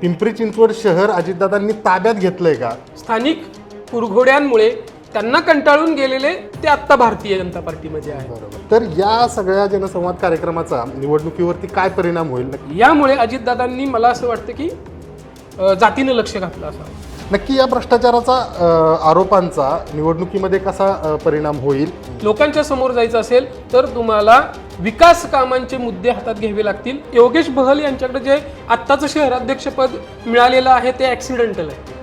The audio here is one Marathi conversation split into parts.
पिंपरी चिंचवड शहर अजितदादांनी ताब्यात घेतलंय का? स्थानिक कुरघोड्यांमुळे त्यांना कंटाळून गेलेले ते आत्ता भारतीय जनता पार्टीमध्ये आहे बरोबर. तर या सगळ्या जनसंवाद कार्यक्रमाचा निवडणुकीवरती काय परिणाम होईल? नक्की यामुळे अजितदादांनी मला असं वाटतं की अ, जातीनं लक्ष घातलं असावं नक्की या भ्रष्टाचाराचा आरोपांचा निवडणुकीमध्ये कसा परिणाम होईल? लोकांच्या समोर जायचं असेल तर तुम्हाला विकास कामांचे मुद्दे हातात घ्यावे लागतील. योगेश बहल यांच्याकडे जे आत्ताचं शहराध्यक्षपद मिळालेलं आहे ते ॲक्सिडेंटल आहे.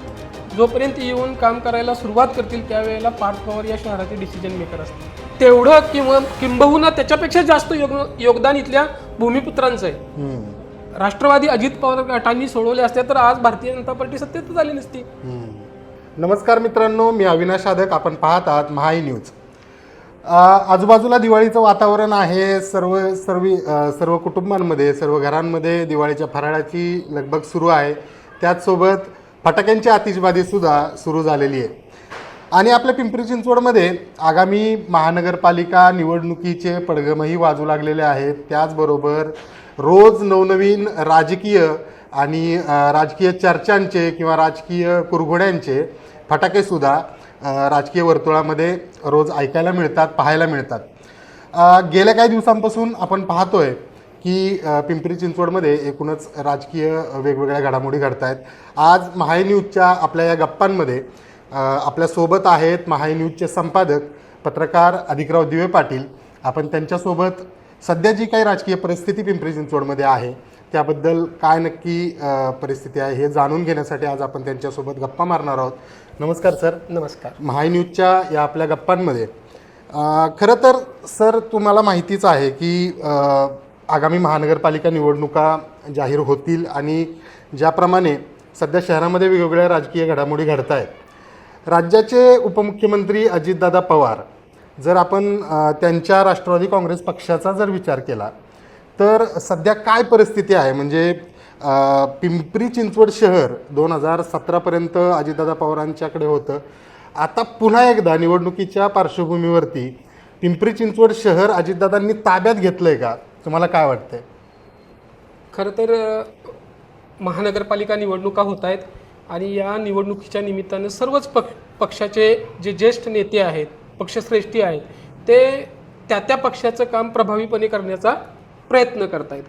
जोपर्यंत येऊन काम करायला सुरुवात करतील त्यावेळेला पार्थ पवार या शहराचे डिसिजन मेकर असतील. तेवढं किंवा किंबहुना त्याच्यापेक्षा जास्त योग योगदान इथल्या भूमिपुत्रांचं आहे. राष्ट्रवादी अजित पवार गटांनी सोडवले असते तर आज भारतीय जनता पार्टी सत्तेत आली नसती. नमस्कार मित्रांनो मी अविनाश साधक. आपण पाहत आहात महाई न्यूज. आजूबाजूला दिवाळीचं वातावरण आहे. सर्व सर्व सर्व कुटुंबांमध्ये सर्व घरांमध्ये दिवाळीच्या फराळाची लगबग सुरू आहे. त्याचसोबत फटाक्यांची आतिषबाजीसुद्धा सुरू झालेली आहे. आणि आपल्या पिंपरी चिंचवडमध्ये आगामी महानगरपालिका निवडणुकीचे पडगमही वाजू लागलेले आहेत. त्याचबरोबर रोज नवनवीन राजकीय आणि राजकीय चर्चांचे किंवा राजकीय कुरघोड्यांचे फटाकेसुद्धा राजकीय वर्तुळामध्ये रोज ऐकायला मिळतात पाहायला मिळतात. गेल्या काही दिवसांपासून आपण पाहतोय की पिंपरी चिंचवडमध्ये एकूणच राजकीय वेगवेगळ्या घडामोडी घडत आहेत आज महाय न्यूजच्या आपल्या या गप्पांमध्ये आपल्यासोबत आहेत महाय न्यूजचे संपादक पत्रकार अधिकराव दिवे पाटील. आपण त्यांच्यासोबत सध्या जी काही राजकीय परिस्थिती पिंपरी चिंचवडमध्ये आहे त्याबद्दल काय नक्की परिस्थिती आहे हे जाणून घेण्यासाठी आज आपण त्यांच्यासोबत गप्पा मारणार आहोत. नमस्कार सर. नमस्कार. महाय न्यूजच्या या आपल्या गप्पांमध्ये. खरं तर सर तुम्हाला माहितीच आहे की आगामी महानगरपालिका निवडणुका जाहीर होतील आणि ज्याप्रमाणे सध्या शहरामध्ये वेगवेगळ्या राजकीय घडामोडी घडत आहेत राज्याचे उपमुख्यमंत्री अजितदादा पवार जर आपण त्यांच्या राष्ट्रवादी काँग्रेस पक्षाचा जर विचार केला तर सध्या काय परिस्थिती आहे? म्हणजे पिंपरी चिंचवड शहर दोन हजार सतरापर्यंत अजितदादा पवारांच्याकडे होतं. आता पुन्हा एकदा निवडणुकीच्या पार्श्वभूमीवरती पिंपरी चिंचवड शहर अजितदादांनी ताब्यात घेतलं आहे का? तुम्हाला काय वाटतंय? खरं तर महानगरपालिका निवडणुका होत आहेत आणि या निवडणुकीच्या निमित्तानं सर्वच पक्ष पक्षाचे जे ज्येष्ठ नेते आहेत पक्षश्रेष्ठी आहेत ते त्या त्या पक्षाचं काम प्रभावीपणे करण्याचा प्रयत्न करत आहेत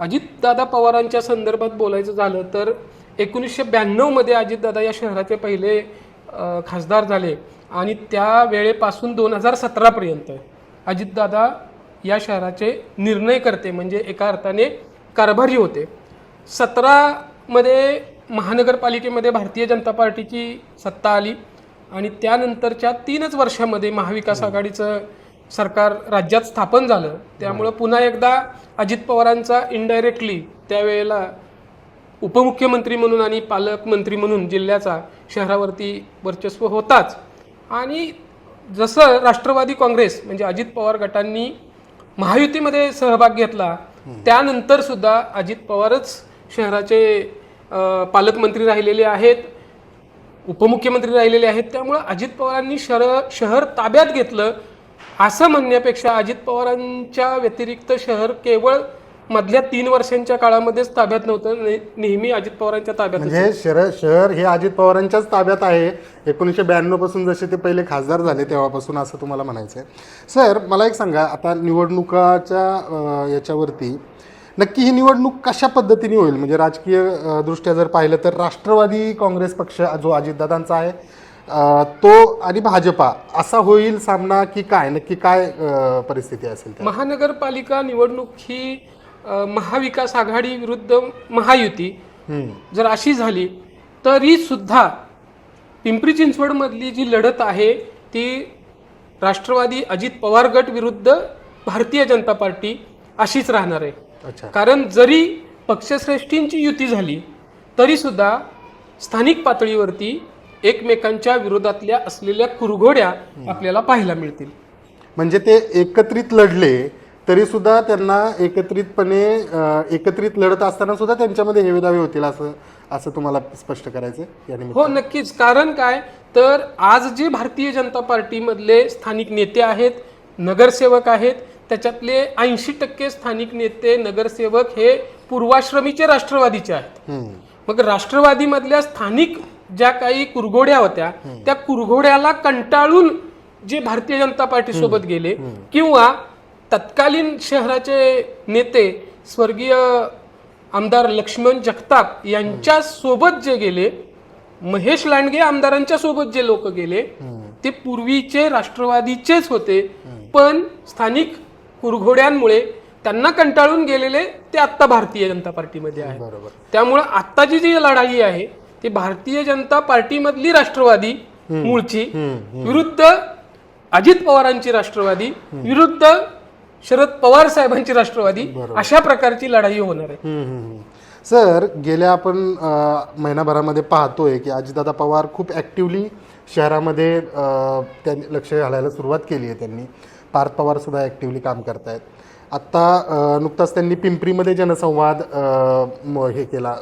अजितदादा पवारांच्या संदर्भात बोलायचं झालं तर एकोणीसशे ब्याण्णवमध्ये अजितदादा या शहराचे पहिले खासदार झाले आणि त्या वेळेपासून दोन हजार सतरापर्यंत अजितदादा या शहराचे निर्णय करते म्हणजे एका अर्थाने कारभारी होते. सतरामध्ये महानगरपालिकेमध्ये भारतीय जनता पार्टीची सत्ता आली. आणि त्यानंतरच्या तीनच वर्षामध्ये महाविकास आघाडीचं सरकार राज्यात स्थापन झालं. त्यामुळं पुन्हा एकदा अजित पवारांचा इनडायरेक्टली त्यावेळेला उपमुख्यमंत्री म्हणून आणि पालकमंत्री म्हणून जिल्ह्याचा शहरावरती वर्चस्व होताच. आणि जसं राष्ट्रवादी काँग्रेस म्हणजे अजित पवार गटांनी महायुतीमध्ये सहभाग घेतला त्यानंतर सुद्धा अजित पवारच शहराचे पालकमंत्री राहिलेले आहेत. उपमुख्यमंत्री राहिलेले आहेत. त्यामुळं अजित पवारांनी शहर शहर ताब्यात घेतलं असं म्हणण्यापेक्षा अजित पवारांच्या व्यतिरिक्त शहर केवळ मधल्या तीन वर्षांच्या काळामध्येच ताब्यात नव्हतं. नेहमी अजित पवारांच्या ताब्यात म्हणजे शहर शहर हे अजित पवारांच्याच ताब्यात आहे. एकोणीसशे ब्याण्णवपासून जसे ते पहिले खासदार झाले तेव्हापासून असं तुम्हाला म्हणायचं आहे सर मला एक सांगा आता निवडणुकाच्या याच्यावरती नक्की ही निवडणूक कशा पद्धतीने होईल? म्हणजे राजकीय दृष्ट्या जर पाहिलं तर राष्ट्रवादी काँग्रेस पक्ष जो अजितदादांचा आहे तो आणि भाजपा असा होईल सामना की काय? नक्की काय परिस्थिती असेल महानगरपालिका निवडणूक ही महाविकास आघाडी विरुद्ध महायुती जर अशी झाली तरी सुद्धा पिंपरी चिंचवडमधली जी लढत आहे ती राष्ट्रवादी अजित पवार गट विरुद्ध भारतीय जनता पार्टी अशीच राहणार आहे. अच्छा. कारण जरी पक्षश्रेष्ठींची युती झाली तरी सुद्धा स्थानिक पातळीवरती एकमेकांच्या विरोधातल्या असलेल्या कुरघोड्या आपल्याला पाहायला मिळतील. म्हणजे ते एकत्रित लढले तरी सुद्धा त्यांना एकत्रितपणे एकत्रित लढत असताना सुद्धा त्यांच्यामध्ये हेवेदावे होतील असं असं तुम्हाला स्पष्ट करायचं. हो नक्कीच. कारण काय? तर आज जे भारतीय जनता पार्टीमधले स्थानिक नेते आहेत नगरसेवक आहेत त्याच्यातले ऐंशी टक्के स्थानिक नेते नगरसेवक हे पूर्वाश्रमीचे राष्ट्रवादीचे आहेत. मग राष्ट्रवादीमधल्या स्थानिक ज्या काही कुरघोड्या होत्या त्या कुरघोड्याला कंटाळून जे भारतीय जनता पार्टी सोबत गेले किंवा तत्कालीन शहराचे नेते स्वर्गीय आमदार लक्ष्मण जगताप यांच्या सोबत जे गेले महेश लांडगे आमदारांच्या सोबत जे लोक गेले ते पूर्वीचे राष्ट्रवादीचेच होते. पण स्थानिक कुरघोड्यांमुळे त्यांना कंटाळून गेलेले ते आत्ता भारतीय जनता पार्टीमध्ये आहे बरोबर. त्यामुळं आत्ताची जी लढाई आहे ती भारतीय जनता पार्टीमधली राष्ट्रवादी मूळची विरुद्ध अजित पवारांची राष्ट्रवादी विरुद्ध शरद पवार साहेबांची राष्ट्रवादी अशा प्रकारची लढाई होणार आहे. सर गेल्या आपण महिनाभरामध्ये पाहतोय की अजितदादा पवार खूप ॲक्टिवली शहरामध्ये लक्ष घालायला सुरुवात केली आहे त्यांनी. पार्थ पवारसुद्धा ॲक्टिवली काम आहेत आत्ता नुकताच त्यांनी पिंपरीमध्ये जनसंवाद म- हे केला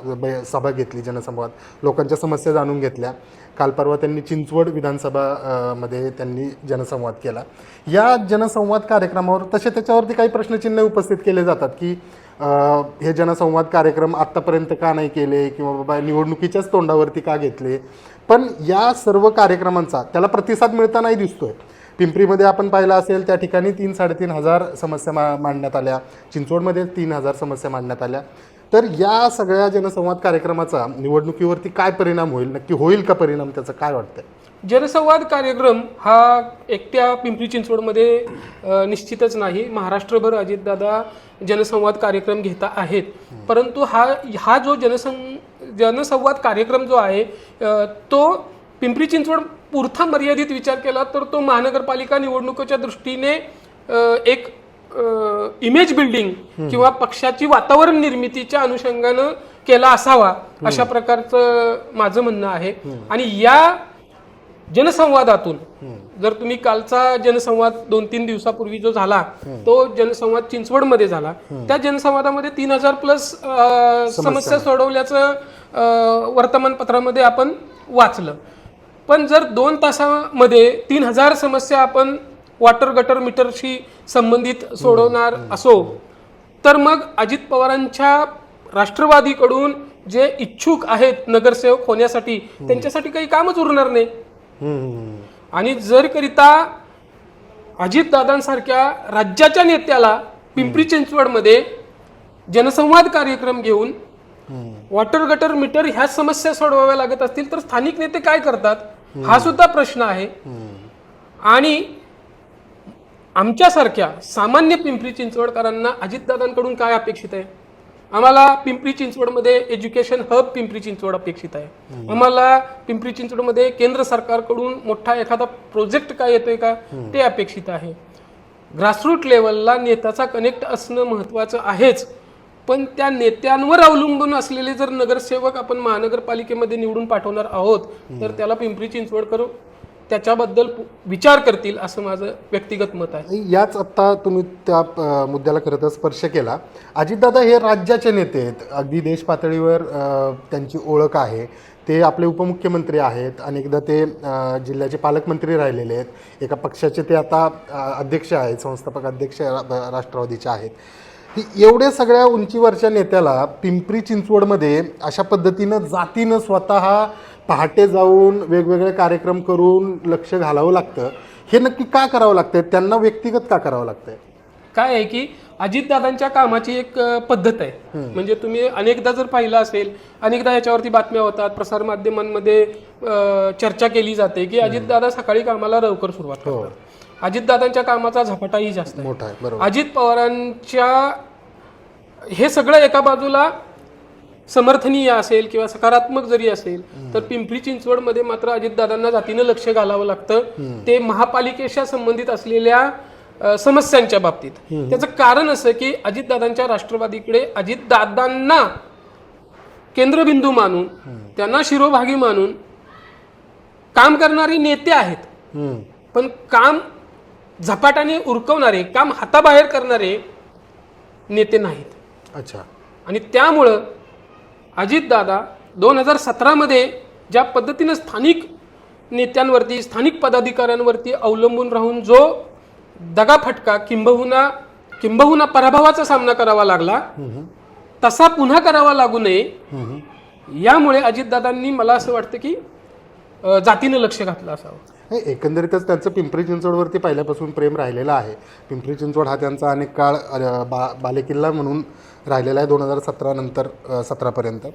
सभा घेतली जनसंवाद. लोकांच्या समस्या जाणून घेतल्या. काल परवा त्यांनी चिंचवड विधानसभा मध्ये त्यांनी जनसंवाद केला. या जनसंवाद कार्यक्रमावर तसे त्याच्यावरती काही प्रश्नचिन्ह उपस्थित केले जातात की हे जनसंवाद कार्यक्रम आत्तापर्यंत का नाही केले किंवा बाबा निवडणुकीच्याच तोंडावरती का घेतले? पण या सर्व कार्यक्रमांचा त्याला प्रतिसाद मिळतानाही दिसतोय. पिंपरीमध्ये आपण पाहिलं असेल त्या ठिकाणी तीन साडेतीन हजार समस्या मा मांडण्यात आल्या. चिंचवडमध्ये तीन हजार समस्या मांडण्यात आल्या. तर या सगळ्या जनसंवाद कार्यक्रमाचा निवडणुकीवरती काय परिणाम होईल? नक्की होईल का परिणाम? त्याचं काय वाटतंय? जनसंवाद कार्यक्रम हा एकट्या पिंपरी चिंचवडमध्ये निश्चितच नाही. महाराष्ट्रभर अजितदादा जनसंवाद कार्यक्रम घेता आहेत. परंतु हा हा जो जनसं जनसंवाद कार्यक्रम जो आहे तो पिंपरी चिंचवड पुरता मर्यादित विचार केला तर तो महानगरपालिका निवडणुकीच्या दृष्टीने एक इमेज बिल्डिंग किंवा पक्षाची वातावरण निर्मितीच्या अनुषंगानं केला असावा अशा प्रकारचं माझं म्हणणं आहे. आणि या जनसंवादातून जर तुम्ही कालचा जनसंवाद दोन तीन दिवसापूर्वी जो झाला तो जनसंवाद चिंचवडमध्ये झाला. त्या जनसंवादामध्ये तीन हजार प्लस समस्या. सोडवल्याचं वर्तमानपत्रामध्ये आपण वाचलं. पण जर दोन तासामध्ये तीन हजार समस्या आपण वॉटर गटर मीटरशी संबंधित सोडवणार असो तर मग अजित पवारांच्या राष्ट्रवादीकडून जे इच्छुक आहेत नगरसेवक होण्यासाठी त्यांच्यासाठी काही कामच उरणार नाही. आणि जर करिता अजितदादांसारख्या राज्याच्या नेत्याला पिंपरी चिंचवडमध्ये जनसंवाद कार्यक्रम घेऊन वॉटर गटर मीटर ह्या समस्या सोडवाव्या लागत असतील तर स्थानिक नेते काय करतात? हा सुद्धा प्रश्न आहे. आणि आमच्यासारख्या सामान्य पिंपरी चिंचवडकरांना अजितदादांकडून काय अपेक्षित आहे? आम्हाला पिंपरी चिंचवडमध्ये एज्युकेशन हब पिंपरी चिंचवड अपेक्षित आहे. आम्हाला पिंपरी चिंचवडमध्ये केंद्र सरकारकडून मोठा एखादा प्रोजेक्ट काय येतोय का? ते अपेक्षित आहे. ग्रासरूट लेवलला नेत्याचा कनेक्ट असणं महत्त्वाचं आहेच. पण त्या नेत्यांवर अवलंबून असलेले जर नगरसेवक आपण महानगरपालिकेमध्ये निवडून पाठवणार आहोत तर त्याला पिंपरी चिंचवडकर त्याच्याबद्दल विचार करतील असं माझं व्यक्तिगत मत आहे. याच आत्ता तुम्ही त्या मुद्द्याला खरं तर स्पर्श केला. अजितदादा हे राज्याचे नेते आहेत. अगदी देश पातळीवर त्यांची ओळख आहे. ते आपले उपमुख्यमंत्री आहेत. अनेकदा ते जिल्ह्याचे पालकमंत्री राहिलेले आहेत. एका पक्षाचे ते आता अध्यक्ष आहेत संस्थापक अध्यक्ष राष्ट्रवादीचे आहेत. एवढ्या सगळ्या उंचीवरच्या नेत्याला पिंपरी चिंचवडमध्ये अशा पद्धतीनं जातीनं स्वतः पहाटे जाऊन वेगवेगळे कार्यक्रम करून लक्ष घालावं लागतं. हे नक्की का करावं लागतंय? त्यांना व्यक्तिगत का करावं लागतंय? काय आहे की अजितदादांच्या कामाची एक पद्धत आहे. म्हणजे तुम्ही अनेकदा जर पाहिलं असेल अनेकदा याच्यावरती बातम्या होतात प्रसारमाध्यमांमध्ये चर्चा केली जाते की अजितदादा सकाळी कामाला लवकर सुरुवात करतात. अजितदादांच्या कामाचा झपाटाही जास्त आहे. मोठा आहे बरोबर. अजित पवारांच्या हे सगळं एका बाजूला समर्थनीय असेल किंवा सकारात्मक जरी असेल तर पिंपरी चिंचवडमध्ये मात्र अजितदादांना जातीनं लक्ष घालावं लागतं. ते महापालिकेच्या संबंधित असलेल्या अ, समस्यांच्या बाबतीत. त्याचं कारण असं की अजितदादांच्या राष्ट्रवादीकडे अजितदादांना केंद्रबिंदू मानून त्यांना शिरोभागी मानून काम करणारे नेते आहेत. हम्म. पण काम झपाट्याने उरकवणारे काम हाताबाहेर करणारे नेते नाहीत अच्छा आणि त्यामुळं अजितदादा दोन हजार सतरामध्ये ज्या पद्धतीनं स्थानिक नेत्यांवरती स्थानिक पदाधिकाऱ्यांवरती अवलंबून राहून जो दगाफटका किंबहुना किंबहुना पराभवाचा सामना करावा लागला. तसा पुन्हा करावा लागू नये. यामुळे अजितदादांनी मला असं वाटतं की जातीनं लक्ष घातलं असावं नाही एकंदरीतच त्यांचं पिंपरी चिंचवडवरती पहिल्यापासून प्रेम राहिलेलं आहे. पिंपरी चिंचवड हा त्यांचा अनेक काळ बा बालेकिल्ला म्हणून राहिलेला आहे दोन हजार सतरा नंतर सतरापर्यंत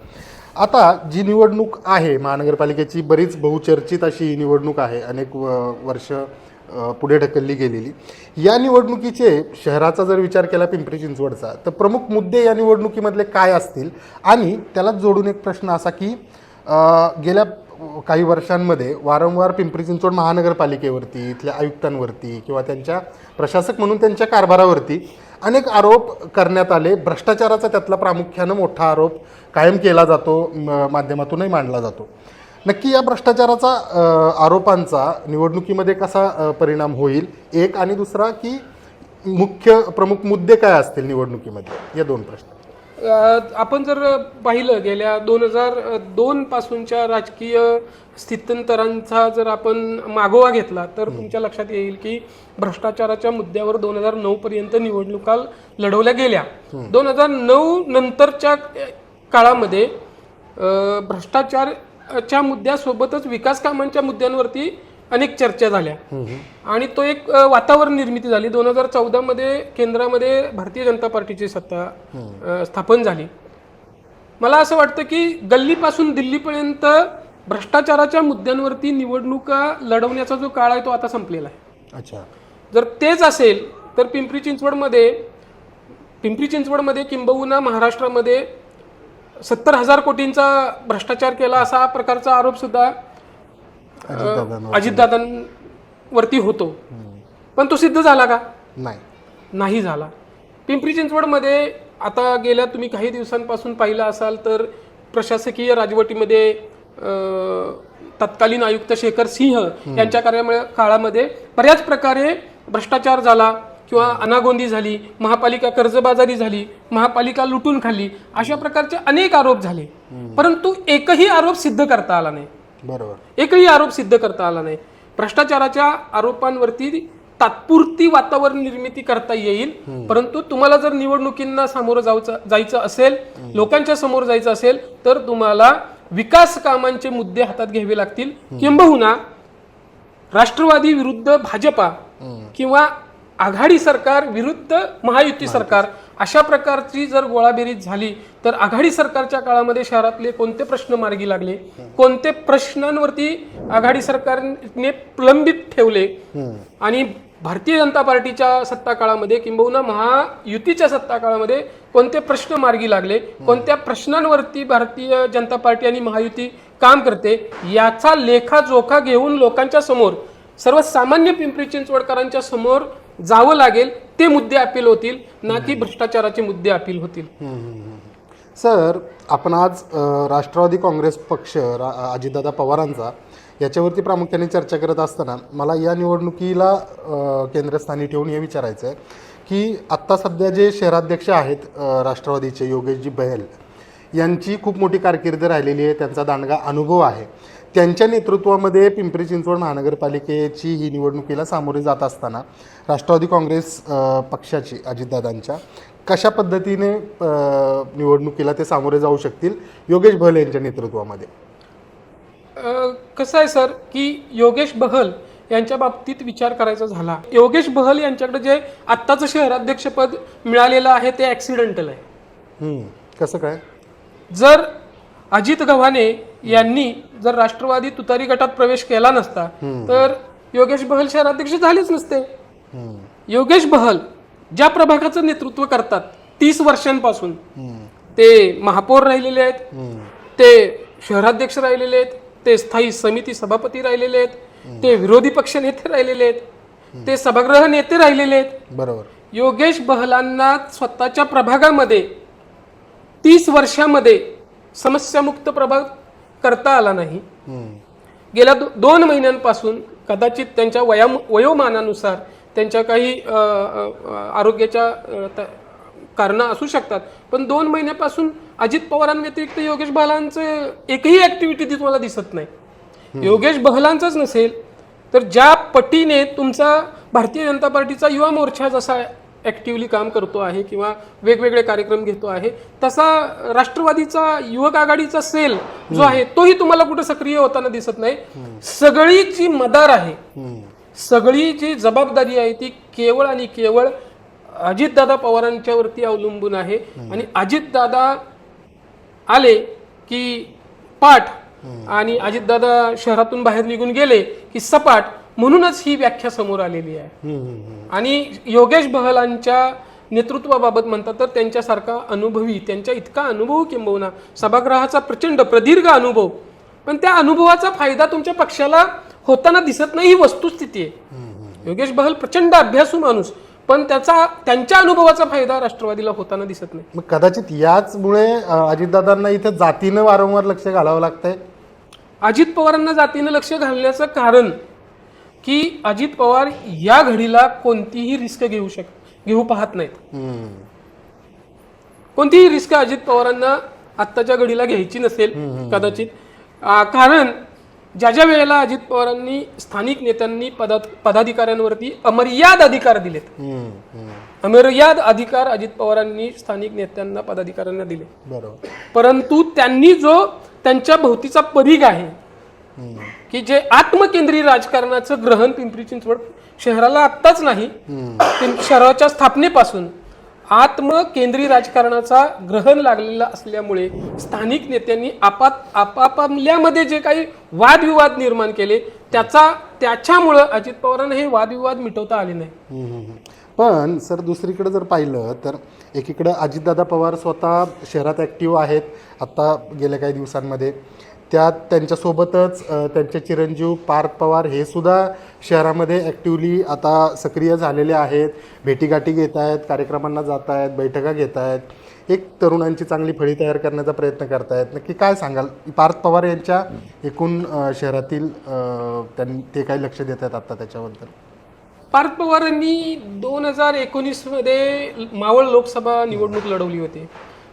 आता जी निवडणूक आहे महानगरपालिकेची बरीच बहुचर्चित अशी ही निवडणूक आहे अनेक वर्ष पुढे ढकलली गेलेली. या निवडणुकीचे शहराचा जर विचार केला पिंपरी चिंचवडचा तर प्रमुख मुद्दे या निवडणुकीमधले काय असतील? आणि त्याला जोडून एक प्रश्न असा की गेल्या काही वर्षांमध्ये वारंवार पिंपरी चिंचवड महानगरपालिकेवरती इथल्या आयुक्तांवरती किंवा त्यांच्या प्रशासक म्हणून त्यांच्या कारभारावरती अनेक आरोप करण्यात आले. भ्रष्टाचाराचा त्यातला प्रामुख्यानं मोठा आरोप कायम केला जातो म- माध्यमातूनही मांडला जातो. नक्की या भ्रष्टाचाराचा आरोपांचा निवडणुकीमध्ये कसा परिणाम होईल? एक आणि दुसरा की मुख्य प्रमुख मुद्दे काय असतील निवडणुकीमध्ये? या दोन प्रश्न. आपण जर पाहिलं गेल्या दोन हजार दोन पासूनच्या राजकीय स्थित्यंतरांचा जर आपण मागोवा घेतला तर तुमच्या लक्षात येईल की भ्रष्टाचाराच्या मुद्द्यावर दोन हजार नऊ पर्यंत निवडणुका लढवल्या गेल्या. दोन हजार नऊ नंतरच्या काळामध्ये भ्रष्टाचारच्या मुद्द्यासोबतच विकास कामांच्या मुद्द्यांवरती अनेक चर्चा झाल्या. आणि तो एक वातावरण निर्मिती झाली. दोन हजार चौदामध्ये केंद्रामध्ये भारतीय जनता पार्टीची सत्ता स्थापन झाली. मला असं वाटतं की गल्लीपासून दिल्लीपर्यंत भ्रष्टाचाराच्या मुद्द्यांवरती निवडणुका लढवण्याचा जो काळ आहे तो आता संपलेला आहे. अच्छा. जर तेच असेल तर पिंपरी चिंचवडमध्ये पिंपरी चिंचवडमध्ये किंबहुना महाराष्ट्रामध्ये सत्तर हजार कोटींचा भ्रष्टाचार केला असा प्रकारचा आरोप सुद्धा अजितदादांवर. अजितदादांवरती होतो. पण तो सिद्ध झाला का? नाही. नाही झाला. पिंपरी चिंचवडमध्ये आता गेल्या तुम्ही काही दिवसांपासून पाहिलं असाल तर प्रशासकीय राजवटीमध्ये अं, तत्कालीन आयुक्त शेखर सिंह यांच्या कार्यामुळे काळामध्ये बऱ्याच प्रकारे भ्रष्टाचार झाला किंवा अनागोंदी झाली महापालिका कर्जबाजारी झाली महापालिका लुटून खाल्ली अशा प्रकारचे अनेक आरोप झाले. परंतु एकही आरोप सिद्ध करता आला नाही. बरोबर. एकही आरोप सिद्ध करता आला नाही. भ्रष्टाचाराच्या आरोपांवरती तात्पुरती वातावरण निर्मिती करता येईल. परंतु तुम्हाला जर निवडणुकींना सामोरं जायचं जायचं असेल लोकांच्या समोर जायचं असेल तर तुम्हाला विकास कामांचे मुद्दे हातात घ्यावे लागतील. किंबहुना राष्ट्रवादी विरुद्ध भाजपा किंवा आघाडी सरकार विरुद्ध महायुती सरकार अशा प्रकारची जर गोळाबेरीज झाली तर आघाडी सरकारच्या काळामध्ये शहरातले कोणते प्रश्न मार्गी लागले? कोणते प्रश्नांवरती आघाडी सरकारने प्रलंबित ठेवले? आणि भारतीय जनता पार्टीच्या सत्ता काळामध्ये किंबहुना महायुतीच्या सत्ता काळामध्ये कोणते प्रश्न मार्गी लागले? कोणत्या प्रश्नांवरती भारतीय जनता पार्टी आणि महायुती काम करते? याचा लेखाजोखा घेऊन लोकांच्या समोर सर्वसामान्य पिंपरी चिंचवडकरांच्या समोर जावं लागेल ते मुद्दे अपील होतील ना की भ्रष्टाचाराचे मुद्दे अपील होतील. सर आपण आज राष्ट्रवादी काँग्रेस पक्ष रा अजितदादा पवारांचा याच्यावरती प्रामुख्याने चर्चा करत असताना मला या निवडणुकीला केंद्रस्थानी ठेवून हे विचारायचं आहे की आत्ता सध्या जे शहराध्यक्ष आहेत राष्ट्रवादीचे योगेशजी बहेल यांची खूप मोठी कारकिर्द राहिलेली आहे त्यांचा दांडगा अनुभव आहे. त्यांच्या नेतृत्वामध्ये पिंपरी चिंचवड महानगरपालिकेची ही निवडणुकीला सामोरे जात असताना राष्ट्रवादी काँग्रेस पक्षाची अजितदादांच्या कशा पद्धतीने निवडणुकीला ते सामोरे जाऊ शकतील? योगेश भल यांच्या नेतृत्वामध्ये. कसं आहे सर की योगेश बहल यांच्या बाबतीत विचार करायचा झाला. योगेश बहल यांच्याकडे जे आत्ताचं शहराध्यक्षपद मिळालेलं आहे ते ॲक्सिडेंटल आहे. कसं काय? जर अजित गव्हाणे यांनी जर राष्ट्रवादी तुतारी गटात प्रवेश केला नसता तर योगेश बहल शहराध्यक्ष झालेच नसते. योगेश बहल ज्या प्रभागाचं नेतृत्व करतात तीस वर्षांपासून ते महापौर राहिलेले आहेत ते शहराध्यक्ष राहिलेले आहेत ते स्थायी समिती सभापती राहिलेले आहेत ते विरोधी पक्ष नेते राहिलेले आहेत ते सभागृह नेते राहिलेले आहेत. बरोबर. योगेश बहलांना स्वतःच्या प्रभागामध्ये तीस वर्षामध्ये समस्यामुक्त प्रभाग करता आला नाही. गेल्या दो, दोन महिन्यांपासून कदाचित त्यांच्या वया वयोमानानुसार त्यांच्या काही आरोग्याच्या कारणं असू शकतात. पण दोन महिन्यापासून अजित पवारांव्यतिरिक्त योगेश बहलांचं एकही ऍक्टिव्हिटी ती तुम्हाला दिसत नाही. योगेश बहलांचंच नसेल तर ज्या पटीने तुमचा भारतीय जनता पार्टीचा युवा मोर्चा जसा ॲक्टिव्हली काम करतो आहे किंवा वेगवेगळे कार्यक्रम घेतो आहे तसा राष्ट्रवादीचा युवक आघाडीचा सेल जो आहे तोही तुम्हाला कुठे सक्रिय होताना दिसत नाही. सगळी जी मदार आहे सगळी जी जबाबदारी आहे ती केवळ आणि केवळ अजितदादा पवारांच्यावरती अवलंबून आहे. आणि अजितदादा आले की पाठ आणि अजितदादा शहरातून बाहेर निघून गेले की सपाट म्हणूनच ही व्याख्या समोर आलेली आहे. आणि योगेश बहलांच्या नेतृत्वाबाबत म्हणतात तर त्यांच्यासारखा अनुभवी त्यांच्या इतका अनुभव किंबहुना सभागृहाचा प्रचंड प्रदीर्घ अनुभव. पण त्या अनुभवाचा फायदा तुमच्या पक्षाला होताना दिसत नाही ही वस्तुस्थिती आहे. योगेश बहल प्रचंड अभ्यासू माणूस पण त्याचा त्यांच्या अनुभवाचा फायदा राष्ट्रवादीला होताना दिसत नाही. मग कदाचित याचमुळे अजितदादांना इथं जातीनं वारंवार लक्ष घालावं लागतंय? अजित पवारांना जातीनं लक्ष घालण्याचं कारण की अजित पवार या घडीला कोणतीही रिस्क घेऊ शक घेऊ पाहत नाहीत. कोणतीही रिस्क अजित पवारांना आत्ताच्या घडीला घ्यायची नसेल कदाचित कारण ज्या ज्या वेळेला अजित पवारांनी स्थानिक नेत्यांनी पदा पदाधिकाऱ्यांवरती अमर्याद अधिकार दिलेत. अमर्याद अधिकार अजित पवारांनी स्थानिक नेत्यांना पदाधिकाऱ्यांना दिले बरोबर परंतु त्यांनी जो त्यांच्या भोवतीचा परीघ आहे. की जे आत्मकेंद्रीय राजकारणाचं ग्रहण पिंपरी चिंचवड शहराला आत्ताच नाही शहराच्या स्थापनेपासून आत्मकेंद्रीय राजकारणाचा ग्रहण लागलेला असल्यामुळे स्थानिक नेत्यांनी आपात आपापल्यामध्ये जे काही वादविवाद निर्माण केले त्याचा त्याच्यामुळं अजित पवारांना हे वादविवाद मिटवता आले नाही. पण सर दुसरीकडे जर पाहिलं तर एकीकडं अजितदादा पवार स्वतः शहरात ॲक्टिव्ह आहेत. आत्ता गेल्या काही दिवसांमध्ये त्यात त्यांच्यासोबतच त्यांचे चिरंजीव पार्थ पवार हे सुद्धा शहरामध्ये ॲक्टिवली आता सक्रिय झालेले आहेत. भेटीगाठी घेत आहेत कार्यक्रमांना जात आहेत बैठका घेत आहेत. एक तरुणांची चांगली फळी तयार करण्याचा प्रयत्न करतायत नक्की काय सांगाल? पार्थ पवार यांच्या एकूण शहरातील त्यां ते काय लक्ष देत आहेत आत्ता त्याच्याबद्दल? पार्थ पवारांनी दोन हजार एकोणीसमध्ये मावळ लोकसभा निवडणूक लढवली होती.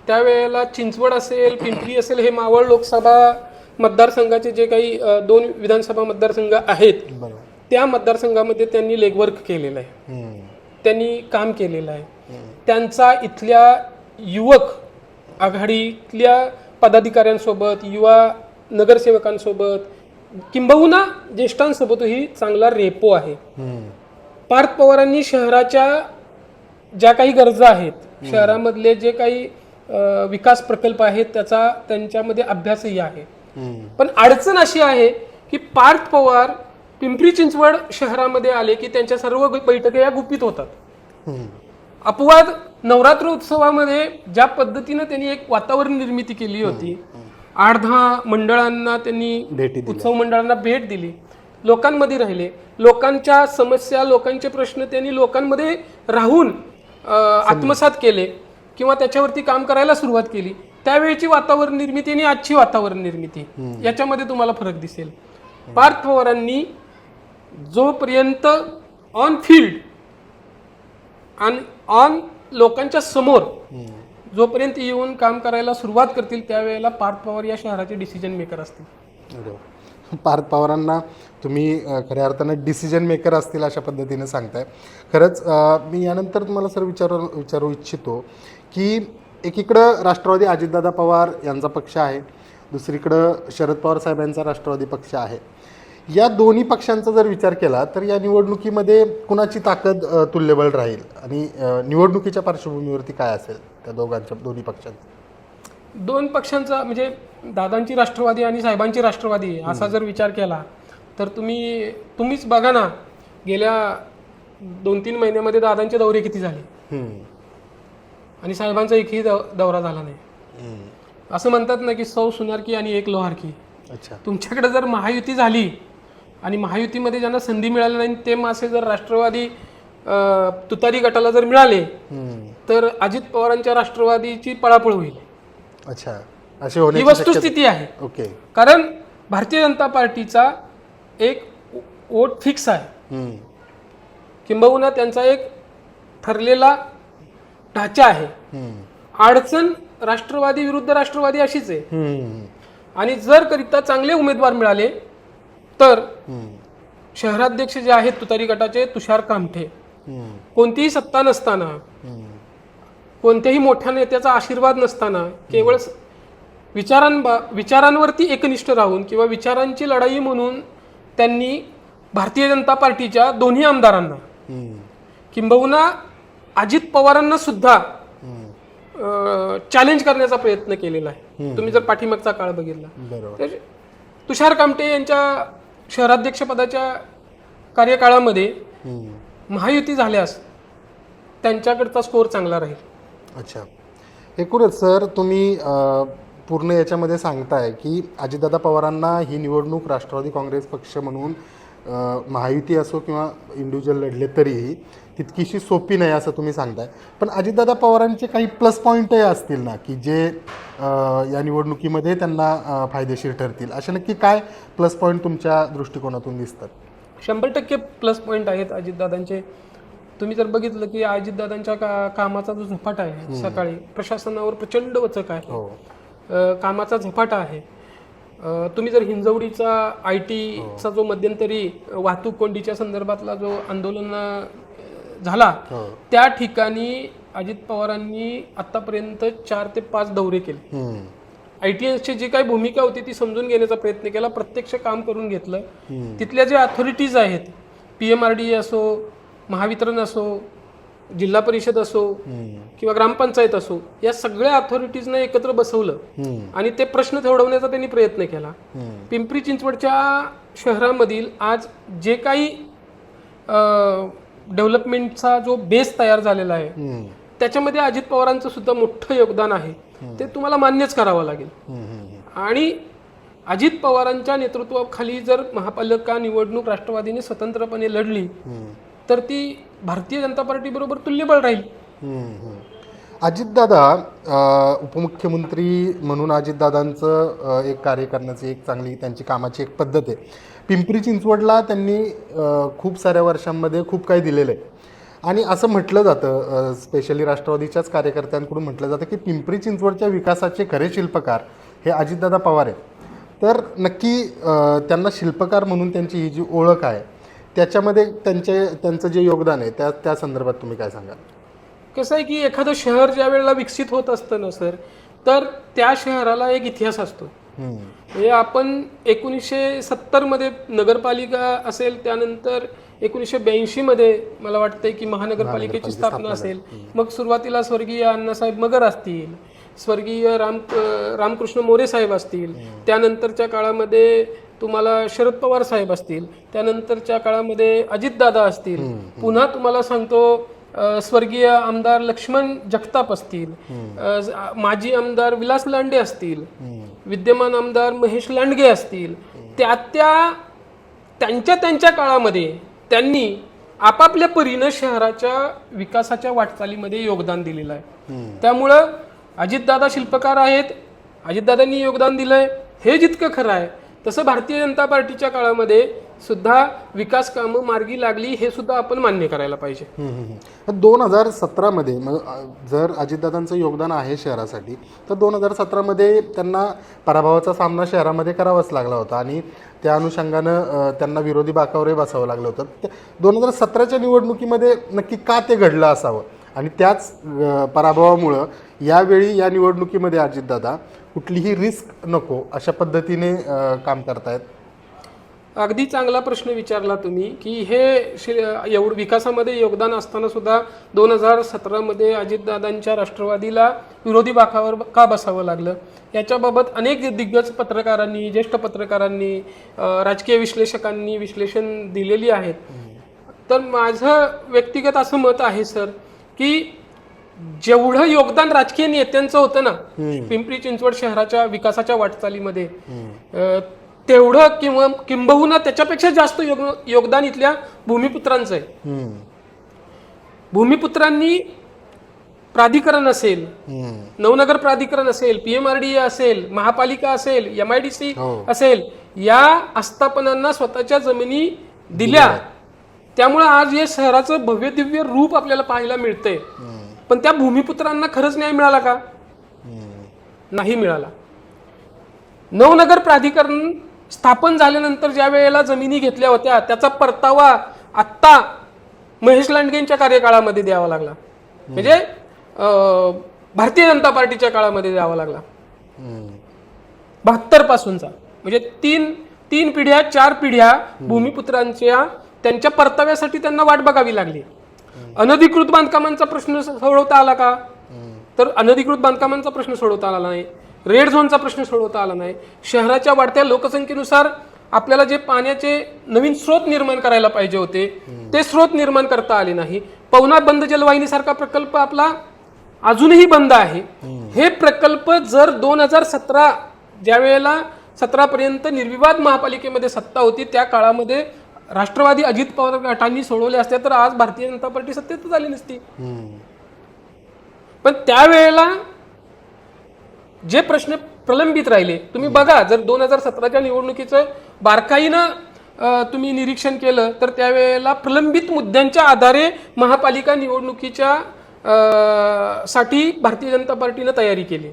त्यावेळेला चिंचवड असेल पिंपरी असेल हे मावळ लोकसभा मतदारसंघाचे जे काही दोन विधानसभा मतदारसंघ आहेत त्या मतदारसंघामध्ये त्यांनी लेगवर्क केलेलं आहे. त्यांनी काम केलेलं आहे त्यांचा इथल्या युवक आघाडीतल्या पदाधिकाऱ्यांसोबत युवा नगरसेवकांसोबत किंबहुना ज्येष्ठांसोबतही चांगला रेपो आहे. पार्थ पवारांनी शहराच्या ज्या काही गरजा आहेत शहरामधले जे काही विकास प्रकल्प आहेत त्याचा त्यांच्यामध्ये अभ्यासही आहे. पण अडचण अशी आहे की पार्थ पवार पिंपरी चिंचवड शहरामध्ये आले की त्यांच्या सर्व बैठका या गुपित होतात. अपवाद नवरात्र उत्सवामध्ये ज्या पद्धतीनं त्यांनी एक वातावरण निर्मिती केली होती आठ दहा मंडळांना त्यांनी भेटी. उत्सव मंडळांना भेट दिली लोकांमध्ये राहिले लोकांच्या समस्या लोकांचे प्रश्न त्यांनी लोकांमध्ये राहून आत्मसात केले किंवा त्याच्यावरती काम करायला सुरुवात केली त्यावेळीची वातावरण निर्मिती आणि आजची वातावरण निर्मिती याच्यामध्ये तुम्हाला फरक दिसेल. पार्थ पवारांनी जोपर्यंत ऑन फील्ड आणि ऑन लोकांच्या समोर जोपर्यंत येऊन काम करायला सुरुवात करतील त्यावेळेला पार्थ पवार या शहराचे डिसिजन मेकर असतील. पार्थ पवारांना तुम्ही खऱ्या अर्थानं डिसिजन मेकर असतील अशा पद्धतीने सांगताय. खरंच मी यानंतर तुम्हाला सर विचारू विचारू इच्छितो की एकीकडं राष्ट्रवादी अजितदादा पवार यांचा पक्ष आहे दुसरीकडं शरद पवार साहेब यांचा राष्ट्रवादी पक्ष आहे. या दोन्ही पक्षांचा जर विचार केला तर या निवडणुकीमध्ये कुणाची ताकद तुल्यबळ राहील? आणि निवडणुकीच्या पार्श्वभूमीवरती काय असेल त्या दोघांच्या दोन्ही पक्षांचं? दोन पक्षांचा म्हणजे दादांची राष्ट्रवादी आणि साहेबांची राष्ट्रवादी असा जर विचार केला तर तुम्ही तुम्हीच बघा ना गेल्या दोन तीन महिन्यामध्ये दादांचे दौरे किती झाले. आणि साहेबांचा एकही दौ- दौरा झाला नाही. हम्म. असं म्हणतात ना की सौ सुनारकी आणि एक लोहारकी अच्छा. तुमच्याकडे जर महायुती झाली आणि महायुतीमध्ये ज्यांना संधी मिळाली नाही ते मासे जर राष्ट्रवादी अं, तुतारी गटाला जर मिळाले हम्म. तर अजित पवारांच्या राष्ट्रवादीची पळापळ होईल. अच्छा. असे ही होण्याची वस्तुस्थिती आहे. ओके. कारण भारतीय जनता पार्टीचा एक वोट फिक्स आहे. हम्म. किंबहुना त्यांचा एक ठरलेला ढाचा आहे. अडचण राष्ट्रवादी विरुद्ध राष्ट्रवादी अशीच आहे. आणि जर करिता चांगले उमेदवार मिळाले तर. शहराध्यक्ष जे आहेत तुतारी गटाचे तुषार कामठे कोणतीही सत्ता नसताना कोणत्याही मोठ्या नेत्याचा आशीर्वाद नसताना केवळ स- विचारां विचारांवरती एकनिष्ठ राहून किंवा विचारांची लढाई म्हणून त्यांनी भारतीय जनता पार्टीच्या दोन्ही आमदारांना किंबहुना अजित पवारांना सुद्धा. चॅलेंज करण्याचा प्रयत्न केलेला आहे तुम्ही जर पाठीमागचा काळ बघितला तर तुषार कामटे यांच्या शहराध्यक्षपदाच्या कार्यकाळामध्ये हम्म. महायुती झाल्यास त्यांच्याकडचा स्कोअर चांगला राहील अच्छा एकूणच सर तुम्ही पूर्ण याच्यामध्ये सांगताय की अजितदादा पवारांना ही निवडणूक राष्ट्रवादी काँग्रेस पक्ष म्हणून महायुती असो किंवा इंडिव्हिज्युअल लढले तरीही तितकीशी सोपी नाही असं तुम्ही सांगताय. पण अजितदादा पवारांचे काही प्लस पॉईंटही असतील ना की जे या निवडणुकीमध्ये त्यांना फायदेशीर ठरतील. असे नक्की काय प्लस पॉईंट तुमच्या दृष्टिकोनातून दिसतात? शंभर टक्के प्लस पॉईंट आहेत अजितदादांचे. तुम्ही जर बघितलं की अजितदादांच्या का कामाचा जो झपाटा आहे सकाळी प्रशासनावर प्रचंड वचक आहे. हो. कामाचा झपाटा आहे. तुम्ही जर हिंजवडीचा आय टीचा जो मध्यंतरी वाहतूक कोंडीच्या संदर्भातला जो आंदोलन झाला त्या ठिकाणी अजित पवारांनी आतापर्यंत चार ते पाच दौरे केले हम्म. आय टी एसची जी काही भूमिका होती ती समजून घेण्याचा प्रयत्न केला प्रत्यक्ष काम करून घेतलं. तिथल्या जे अथॉरिटीज आहेत पी एम आर डी असो महावितरण असो जिल्हा परिषद असो. किंवा ग्रामपंचायत असो या सगळ्या अथॉरिटीजना एकत्र बसवलं. आणि ते प्रश्न सोडवण्याचा त्यांनी प्रयत्न केला. पिंपरी चिंचवडच्या शहरामधील आज जे काही डेव्हलपमेंटचा जो बेस तयार झालेला आहे. त्याच्यामध्ये अजित पवारांचं सुद्धा मोठं योगदान आहे ते तुम्हाला मान्यच करावं लागेल. आणि अजित पवारांच्या नेतृत्वाखाली जर महापालिका निवडणूक राष्ट्रवादीने स्वतंत्रपणे लढली. तर ती भारतीय जनता पार्टी बरोबर तुल्यबळ राहील. अजितदादा उपमुख्यमंत्री म्हणून अजितदादांचं एक कार्य करण्याची एक चांगली त्यांची कामाची एक पद्धत आहे पिंपरी चिंचवडला त्यांनी खूप साऱ्या वर्षांमध्ये खूप काही दिलेलं आहे आणि असं म्हटलं जातं स्पेशली राष्ट्रवादीच्याच कार्यकर्त्यांकडून म्हटलं जातं की पिंपरी चिंचवडच्या विकासाचे खरे शिल्पकार हे अजितदादा पवार आहेत. तर नक्की त्यांना शिल्पकार म्हणून त्यांची ही जी ओळख आहे त्याच्यामध्ये त्यांचे त्यांचं जे योगदान आहे त्या त्या संदर्भात तुम्ही काय सांगाल? कसं आहे की एखादं शहर ज्या वेळेला विकसित होत असतं ना सर तर त्या शहराला एक इतिहास असतो. म्हणजे आपण एकोणीसशे सत्तरमध्ये नगरपालिका असेल त्यानंतर एकोणीसशे ब्याऐंशीमध्ये मला वाटतंय की महानगरपालिकेची स्थापना असेल. मग सुरुवातीला स्वर्गीय अण्णासाहेब मगर असतील स्वर्गीय राम रामकृष्ण मोरे साहेब असतील त्यानंतरच्या काळामध्ये तुम्हाला शरद पवार साहेब असतील त्यानंतरच्या काळामध्ये अजितदादा असतील. पुन्हा तुम्हाला सांगतो स्वर्गीय आमदार लक्ष्मण जगताप असतील. माजी आमदार विलास लांडे असतील. विद्यमान आमदार महेश लांडगे असतील त्या त्या त्यांच्या त्यांच्या काळामध्ये त्यांनी आपापल्या परीनं शहराच्या विकासाच्या वाटचालीमध्ये योगदान दिलेलं आहे. त्यामुळं अजितदादा शिल्पकार आहेत अजितदादांनी योगदान दिलंय हे जितकं खरं आहे तसं भारतीय जनता पार्टीच्या काळामध्ये सुद्धा विकास कामं मार्गी लागली हे सुद्धा आपण मान्य करायला पाहिजे. दोन हजार सतरामध्ये मग जर अजितदादांचं योगदान आहे शहरासाठी तर दोन हजार सतरामध्ये त्यांना पराभवाचा सामना शहरामध्ये करावाच लागला होता आणि त्या अनुषंगानं त्यांना विरोधी बाकावरही बसावं लागलं होतं. दोन हजार सतराच्या निवडणुकीमध्ये नक्की का ते घडलं असावं? आणि त्याच पराभवामुळं यावेळी या निवडणुकीमध्ये अजितदादा कुठलीही रिस्क नको अशा पद्धतीने काम करतायत. अगदी चांगला प्रश्न विचारला तुम्ही की हे एवढं विकासामध्ये योगदान असताना सुद्धा दोन हजार सतरामध्ये अजितदादांच्या राष्ट्रवादीला विरोधी बाकावर का बसावं लागलं? याच्याबाबत अनेक दिग्गज पत्रकारांनी ज्येष्ठ पत्रकारांनी राजकीय विश्लेषकांनी विश्लेषण दिलेली आहेत. तर माझं व्यक्तिगत असं मत आहे सर की जेवढं योगदान राजकीय नेत्यांचं होतं ना पिंपरी चिंचवड शहराच्या विकासाच्या वाटचालीमध्ये तेवढं किंवा किंबहुना त्याच्यापेक्षा जास्त योग योगदान इथल्या भूमिपुत्रांचं आहे. भूमिपुत्रांनी प्राधिकरण असेल. नवनगर प्राधिकरण असेल पीएमआरडीए असेल महापालिका असेल एम आय डी सी हो. असेल या आस्थापनांना स्वतःच्या जमिनी दिल्या. त्यामुळे आज या शहराचं भव्य दिव्य रूप आपल्याला पाहायला मिळतंय. पण त्या भूमिपुत्रांना खरंच न्याय मिळाला का? नाही मिळाला. नवनगर प्राधिकरण स्थापन झाल्यानंतर ज्या वेळेला जमिनी घेतल्या होत्या त्याचा परतावा आत्ता महेश लांडगेंच्या कार्यकाळामध्ये द्यावा लागला. म्हणजे भारतीय जनता पार्टीच्या काळामध्ये द्यावा लागला. बहात्तर पासूनचा. म्हणजे तीन तीन पिढ्या चार पिढ्या भूमिपुत्रांच्या त्यांच्या परताव्यासाठी त्यांना वाट बघावी लागली. अनधिकृत बांधकामांचा प्रश्न सोडवता आला का? तर अनधिकृत बांधकामांचा प्रश्न सोडवता आला नाही. रेड झोनचा प्रश्न सोडवता आला नाही. शहराच्या वाढत्या लोकसंख्येनुसार आपल्याला जे पाण्याचे नवीन स्रोत निर्माण करायला पाहिजे होते ते स्रोत निर्माण करता आले नाही. पवना बंद जलवाहिनीसारखा प्रकल्प आपला अजूनही बंद आहे. हे प्रकल्प जर दोन हजार सतरा ज्या वेळेला सतरा पर्यंत निर्विवाद महापालिकेमध्ये सत्ता होती त्या काळामध्ये राष्ट्रवादी अजित पवार गटांनी सोडवले असते तर आज भारतीय जनता पार्टी सत्तेतच आली नसती. पण त्यावेळेला जे प्रश्न प्रलंबित राहिले तुम्ही बघा जर दोन हजार सतराच्या निवडणुकीचं बारकाईनं तुम्ही निरीक्षण केलं तर त्यावेळेला प्रलंबित मुद्द्यांच्या आधारे महापालिका निवडणुकीच्या साठी भारतीय जनता पार्टीनं तयारी केली.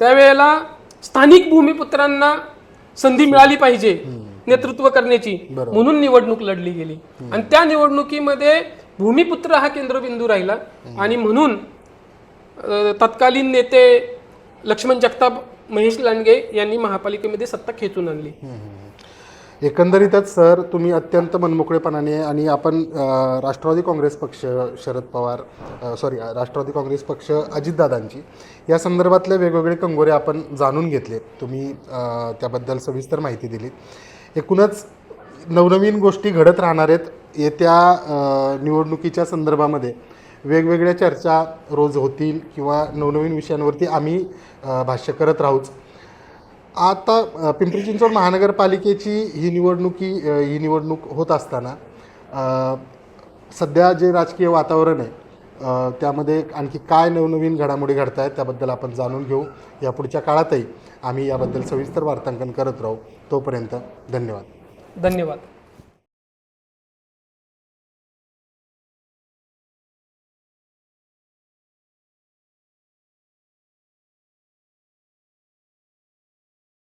त्यावेळेला स्थानिक भूमिपुत्रांना संधी मिळाली पाहिजे नेतृत्व करण्याची. म्हणून निवडणूक लढली गेली. आणि त्या निवडणुकीमध्ये भूमिपुत्र हा केंद्रबिंदू राहिला. आणि म्हणून तत्कालीन नेते लक्ष्मण जगताप महेश लांडगे यांनी महापालिकेमध्ये सत्ता खेचून आणली. एकंदरीतच सर तुम्ही अत्यंत मनमोकळेपणाने आणि आपण राष्ट्रवादी काँग्रेस पक्ष शरद पवार सॉरी राष्ट्रवादी काँग्रेस पक्ष अजितदादांची या संदर्भातले वेगवेगळे कंगोरे आपण जाणून घेतले. तुम्ही त्याबद्दल सविस्तर माहिती दिली. एकूणच नवनवीन गोष्टी घडत राहणार आहेत. येत्या निवडणुकीच्या संदर्भामध्ये वेगवेगळ्या चर्चा रोज होतील किंवा नवनवीन विषयांवरती आम्ही भाष्य करत राहूच. आता पिंपरी चिंचवड महानगरपालिकेची ही निवडणुकी ही निवडणूक होत असताना सध्या जे राजकीय वातावरण आहे त्यामध्ये आणखी काय नवनवीन घडामोडी घडत आहेत त्याबद्दल आपण जाणून घेऊ. या पुढच्या काळातही आम्ही याबद्दल सविस्तर वार्तांकन करत राहू. तोपर्यंत धन्यवाद. धन्यवाद.